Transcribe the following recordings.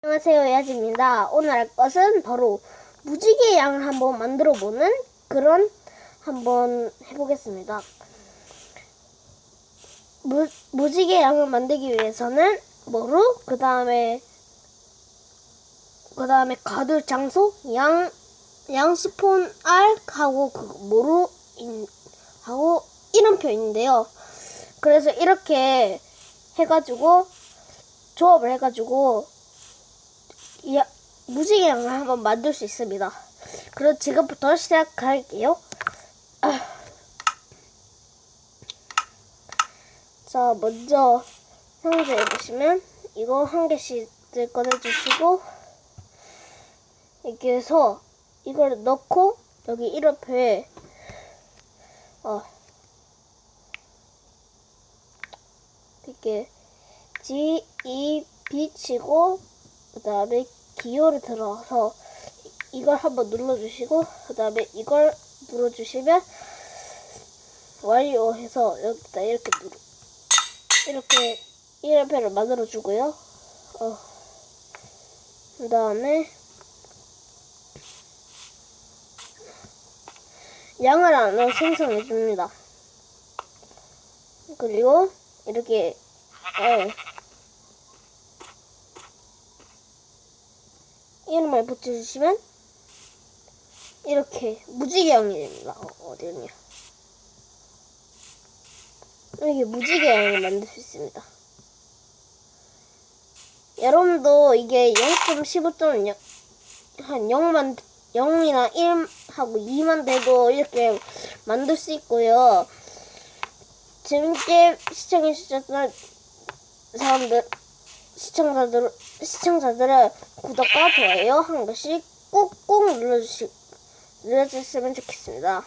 안녕하세요 야지입니다. 오늘 할 것은 바로 무지개 양을 한번 만들어 보는 그런 한번 해보겠습니다. 무, 무지개 양을 만들기 위해서는 뭐로 그 다음에 그 다음에 가둘 장소 양, 양 스폰 알 하고 그 뭐로 인, 하고 이름표 있는데요. 그래서 이렇게 해가지고 조합을 해가지고 이 무지개양을 한번 만들 수 있습니다. 그럼 지금부터 시작할게요. 아. 자, 먼저 상자에 보시면 이거 한 개씩 꺼내주시고 이렇게 해서 이걸 넣고 여기 이름표에 어 이렇게 G E B 치고 그 다음에 기호를 들어서 이걸 한번 눌러주시고 그 다음에 이걸 눌러주시면 완료해서 여기다 이렇게 누르 이렇게 이름표를 만들어 주고요. 어, 그 다음에 양을 하나 생성해 줍니다. 그리고 이렇게 어, 이름을 붙여주시면 이렇게 무지개양이 됩니다. 어, 어디였냐? 이렇게 무지개양을 만들 수 있습니다. 여러분도 이게 0.15.0한 0만 0이나 1하고 2만 돼도 이렇게 만들 수 있고요. 재밌게 시청해 주셨던 사람들 시청자들 시청자들은 구독과 좋아요 한 번씩 꾹꾹 눌러주시 눌러주시면 좋겠습니다.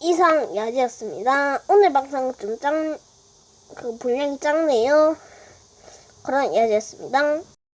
이상 야지였습니다. 오늘 방송 좀 짱, 그 분량이 작네요. 그런 야지였습니다.